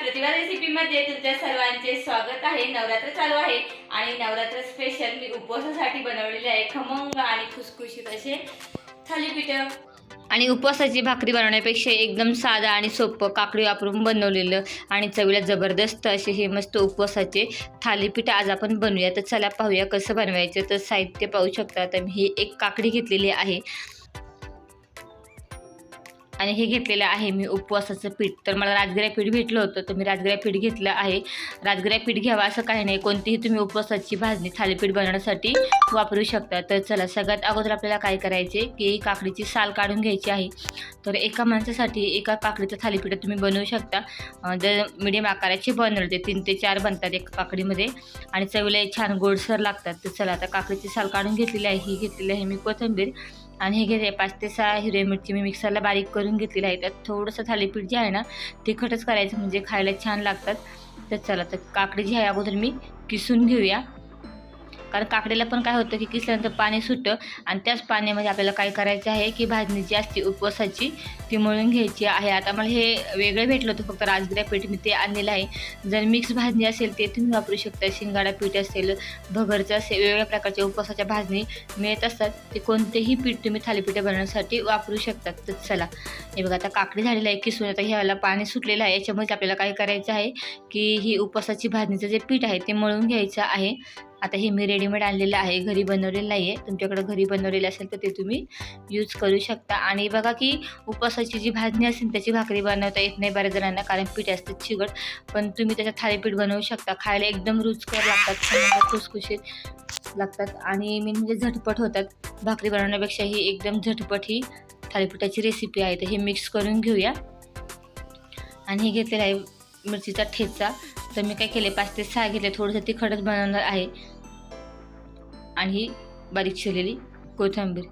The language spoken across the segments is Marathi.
प्रतिभा रेसिपीमध्ये तुमच्या सर्वांचे स्वागत आहे. नवरात्र चालू आहे आणि नवरात्र स्पेशल मी उपवासासाठी बनवलेले आहे. खमंग आणि खुसखुशीत असे थालीपीठ. आणि उपवासाची भाकरी बनवण्यापेक्षा एकदम साधा आणि सोपं काकडी वापरून बनवलेलं आणि चवीला जबरदस्त असे हे मस्त उपवासाचे थालीपीठ आज आपण बनवूया. तर चला पाहूया कसं बनवायचं. तर साहित्य पाहू शकता. तर मी ही एक काकडी घेतलेली आहे. आणि हे घेतलेलं आहे मी उपवासाचं पीठ. तर मला राजगिरा पीठ भेटलं होतं तर मी राजगिरा पीठ घेतलं आहे. राजगिरा पीठ घ्यावा असं काही नाही कोणतीही तुम्ही उपवासाची भाजणी थालीपीठ बनवण्यासाठी वापरू शकता. तर चला सगळ्यात अगोदर आपल्याला काय करायचे की काकडीची साल काढून घ्यायची आहे. तर एका माणसासाठी एका काकडीचं थालीपीठ तुम्ही बनवू शकता. जर मिडियम आकाराचे बनवले तीन ते चार बनतात एका काकडीमध्ये आणि चवीला छान गोडसर लागतात. तर चला आता काकडीची साल काढून घेतलेली आहे ही घेतलेली आहे मी कोथिंबीर. आणि हे घेते पाच ते सहा हिरव्या मिरची मी मिक्सरला बारीक करून घेतलेली आहे. त्यात थोडंसं थालीपीठ जे आहे ना तिखटच करायचं म्हणजे खायला छान लागतात. तर चला तर काकडी जी आहे अगोदर मी किसून घेऊया. कारण काकडीला पण काय होतं की किसल्यानंतर पाणी सुटतं आणि त्याच पाण्यामध्ये आपल्याला काय करायचं आहे की भाजणी जी असते उपवासाची ती मळून घ्यायची आहे. आता मला हे वेगळं भेटलं होतं फक्त राजगिरा पीठ मी ते आणलेलं आहे. जर मिक्स भाजणी असेल ते तुम्ही वापरू शकता. शिंगाडा पीठ असेल भगरचं असेल वेगवेगळ्या प्रकारच्या उपवासाच्या भाजणी मिळत असतात. ते कोणतेही पीठ तुम्ही थालीपीठ बनवण्यासाठी वापरू शकतात तर चला. हे बघा आता काकडी झालेलं आहे किसून आता ह्याला पाणी सुटलेलं आहे. याच्यामध्ये आपल्याला काय करायचं आहे की ही उपवासाची भाजणीचं जे पीठ आहे ते मळून घ्यायचं आहे. आता हे मी रेडीमेड आणलेलं आहे. घरी बनवलेलं नाही आहे तुमच्याकडं घरी बनवलेलं असेल तर ते तुम्ही यूज करू शकता. आणि बघा की उपवासाची जी भाजणी असेल त्याची भाकरी बनवता येत नाही बऱ्याच जणांना कारण पीठ असतं चिकट पण तुम्ही त्याच्यात थालीपीठ बनवू शकता. खायला एकदम रुचकर लागतात. खुसखुशीत लागतात. आणि मी म्हणजे झटपट होतात. भाकरी बनवण्यापेक्षा ही एकदम झटपट ही थालीपीठाची रेसिपी आहे. तर हे मिक्स करून घेऊया. आणि हे घेतलेलं आहे मिरचीचा ठेचा. तर मी काय केले पाच ते सहा घेतले थोडंसं तिखटच बनवणार आहे. आणि ही बारीक शिरलेली कोथिंबीर.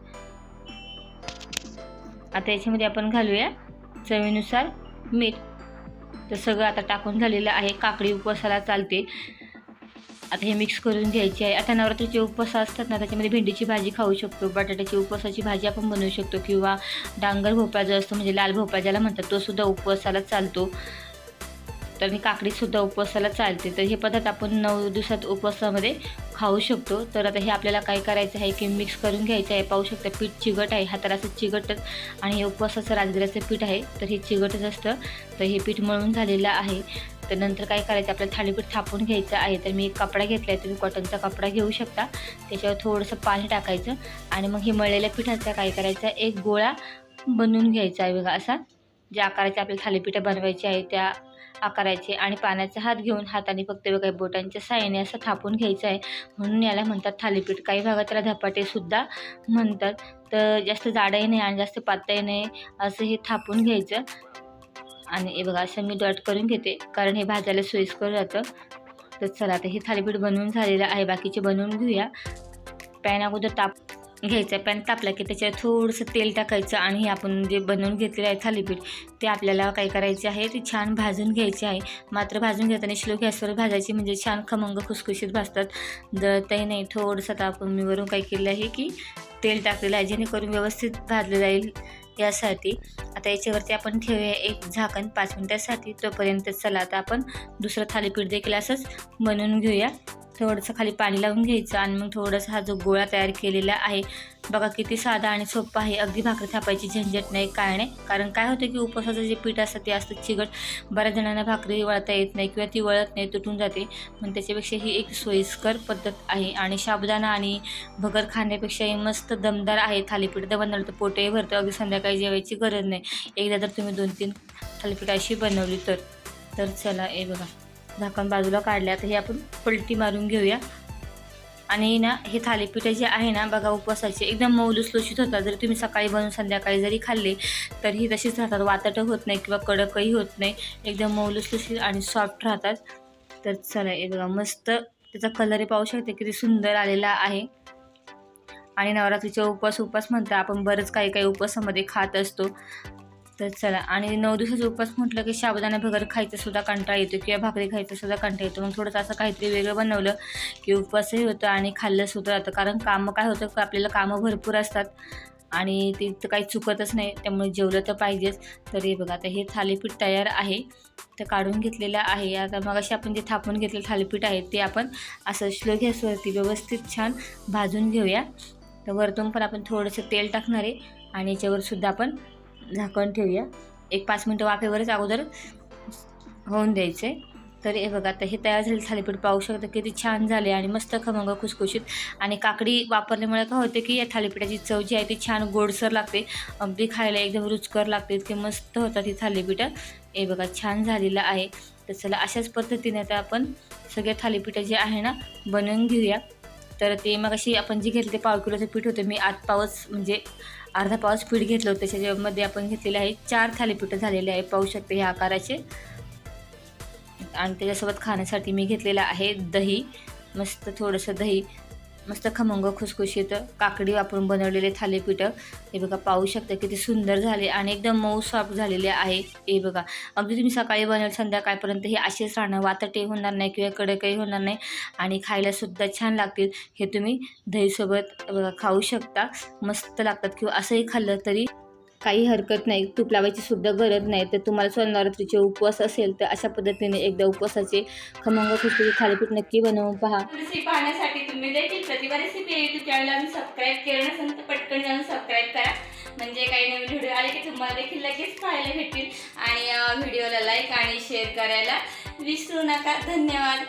आता याच्यामध्ये आपण घालूया चवीनुसार मीठ. तर सगळं आता टाकून झालेलं आहे काकडी उपवासाला चालते. आता हे मिक्स करून घ्यायचे आहे. आता नवरात्रीचे उपवास असतात ना त्याच्यामध्ये भेंडीची भाजी खाऊ शकतो बटाट्याची उपवासाची भाजी आपण बनवू शकतो किंवा डांगर भोपळा जो असतो म्हणजे लाल भोपळा ज्याला म्हणतात तो सुद्धा उपवासाला चालतो. तर ही काकडीसुद्धा उपवासाला चालते. तर हे पदार्थ आपण नऊ दिवसात उपवासामध्ये खाऊ शकतो. तर आता हे आपल्याला काय करायचं आहे की मिक्स करून घ्यायचं आहे. पाहू शकता पीठ चिगट आहे. हाताला असं चिगटच आणि हे उपवासाचं राजगिराचं पीठ आहे. तर हे चिगटच असतं. तर हे पीठ मळून झालेलं आहे. तर नंतर काय करायचं? आपल्याला थालीपीठ थापून घ्यायचं आहे. तर मी एक कपडा घेतला आहे तुम्ही कॉटनचा कपडा घेऊ शकता. त्याच्यावर थोडंसं पाणी टाकायचं आणि मग हे मळलेल्या पिठाचा काय करायचा? एक गोळा बनवून घ्यायचा आहे बघा असा. ज्या आकाराचे आपल्याला थालीपीठं बनवायची आहे त्या आकारायचे आणि पाण्याचा हात घेऊन हाताने फक्त बघा बोटांच्या साह्याने असं थापून घ्यायचं आहे. म्हणून याला म्हणतात थालीपीठ. काही भागात त्याला धपाटेसुद्धा म्हणतात. तर जास्त जाडही नाही आणि जास्त पातळही नाही असं हे थापून घ्यायचं. आणि हे बघा असं मी डॉट करून घेते कारण हे भाजायला सोयीस्कर जातं तर चला आता हे थालीपीठ बनवून झालेलं आहे. बाकीचे बनवून घेऊया. पॅन अगोदर ताप घ्यायचं आहे. पॅन तापला की त्याच्यावर थोडंसं तेल टाकायचं आणि हे आपण जे बनवून घेतलेलं आहे थालीपीठ ते आपल्याला काय करायचे आहे ते छान भाजून घ्यायचे आहे. मात्र भाजून घेताना स्लो गॅसवर भाजायची म्हणजे छान खमंग खुसखुशीत भाजतात. जर ते नाही थोडंसं आता आपण मी वरून काय केलं आहे की तेल टाकलेलं आहे जेणेकरून व्यवस्थित भाजलं जाईल यासाठी. आता याच्यावरती आपण ठेवूया एक झाकण पाच मिनटासाठी तोपर्यंत चला आता आपण दुसरं थालीपीठ देखील असंच बनवून घेऊया. थोडंसं खाली पाणी लावून घ्यायचं आणि मग थोडासा हा जो गोळा तयार केलेला आहे बघा किती साधा आणि सोपा आहे. अगदी भाकरी थापायची झंझट नाही काय नाही. कारण काय होतं की उपवासाचं जे पीठ असतं ते असतं चिकट. बऱ्याच जणांना भाकरी वळता येत नाही किंवा ती वळत नाही तुटून जाते. मग त्याच्यापेक्षा ही एक सोयीस्कर पद्धत आहे. आणि साबुदाणा आणि भगर खाण्यापेक्षाही मस्त दमदार आहे. थालीपीठ तर बनवलं तर पोटही भरतं. अगदी संध्याकाळी जेवायची गरज नाही. एकदा जर तुम्ही दोन तीन थालीपीठ अशी बनवली तर तर चला हे बघा. झाकण बाजूला काढल्या. तर हे आपण पलटी मारून घेऊया. आणि ना हे थालीपीठ जे आहे ना बघा उपवासाचे एकदम मऊ होतात. जर तुम्ही सकाळी बनवून संध्याकाळी जरी खाल्ले तर ही तशीच राहतात. वातटं होत नाही किंवा कडकही होत नाही. एकदम मऊ आणि सॉफ्ट राहतात. तर चला हे बघा मस्त त्याचा कलरही पाहू शकते किती सुंदर आलेला आहे. आणि नवरात्रीचे उपवास उपवास म्हणता आपण बरंच काही काही उपवासामध्ये खात असतो. तर चला. आणि नऊ दिवसाचा उपवास म्हटलं की साबुदाणा भगर खायचं सुद्धा कंटाळा येतो किंवा भाकरी खायचं सुद्धा कंटाळा येतो. मग थोडंसं असं काहीतरी वेगळं बनवलं की उपवासही होतं आणि खाल्लं सुद्धा जातं. कारण कामं काय होतं की आपल्याला कामं भरपूर असतात आणि ते तर काही चुकतच नाही त्यामुळे जेवलं तर पाहिजेच. तर हे बघा आता हे थालीपीठ तयार आहे. ते काढून घेतलेलं आहे. आता मग असे आपण जे थापून घेतलेलं थालीपीठ आहे ते आपण असं स्लो गॅसवरती व्यवस्थित छान भाजून घेऊया. तर वरतून पण आपण थोडंसं तेल टाकणार आहे आणि याच्यावर सुद्धा आपण झाकण ठेवूया. एक पाच मिनटं वाफेवरच अगोदर होऊन द्यायचे. तर हे बघा आता हे तयार झालेलं थालीपीठ पाहू शकता किती छान झाले आणि मस्त खमंग खुसखुशीत. आणि काकडी वापरल्यामुळे काय होते की या थालीपीठाची चव जी आहे ती छान गोडसर लागते. अगदी खायला एकदम रुचकर लागते. इतके मस्त होतात ही थालीपीठं. हे बघा छान झालेलं आहे. तर चला अशाच पद्धतीने आता आपण सगळ्या थालीपीठं जे आहे ना बनवून घेऊया. तर ते मग अशी आपण जे घेतलं ते पाव किलोचं पीठ होतं. मी आठ पावच म्हणजे अर्धा पावच पीठ घेतलं होतं. त्याच्यामध्ये आपण घेतलेले आहे चार थालीपीठं झालेले आहे. पाहू शकते ह्या आकाराचे. आणि त्याच्यासोबत खाण्यासाठी मी घेतलेलं आहे दही. मस्त थोडंसं दही. मस्त खमंग खुसखुशीत काकडी वापरून बनवलेले थालीपीठं. हे बघा पाहू शकता किती सुंदर झाले आणि एकदम मऊ सॉफ्ट झालेले आहे. हे बघा अगदी तुम्ही सकाळी बनवाल संध्याकाळपर्यंत हे असेच राहणं. वातटे होणार नाही किंवा कडकही होणार नाही आणि खायलासुद्धा छान लागतील. हे तुम्ही दहीसोबत बघा खाऊ शकता. मस्त लागतात. किंवा असंही खाल्लं तरी काही हरकत नाही तूप लावायची सुद्धा गरज नाही. तर तुम्हाला स्वयंनवरात्रीचे उपवास असेल तर अशा पद्धतीने एकदा उपवासाचे खमंग खुशखुशी थालीपीठ नक्की बनवून पहा. रेसिपी पाहण्यासाठी तुम्ही देखील प्रतिभा रेसिपी यूट्यूब चॅनलला सबस्क्राईब केलं नसेल तर पटकन जाऊन सबस्क्राईब करा. म्हणजे काही नवीन व्हिडिओ आले की तुम्हाला देखील लगेच पाहायला भेटतील. आणि व्हिडिओला लाईक आणि शेअर करायला विसरू नका. धन्यवाद.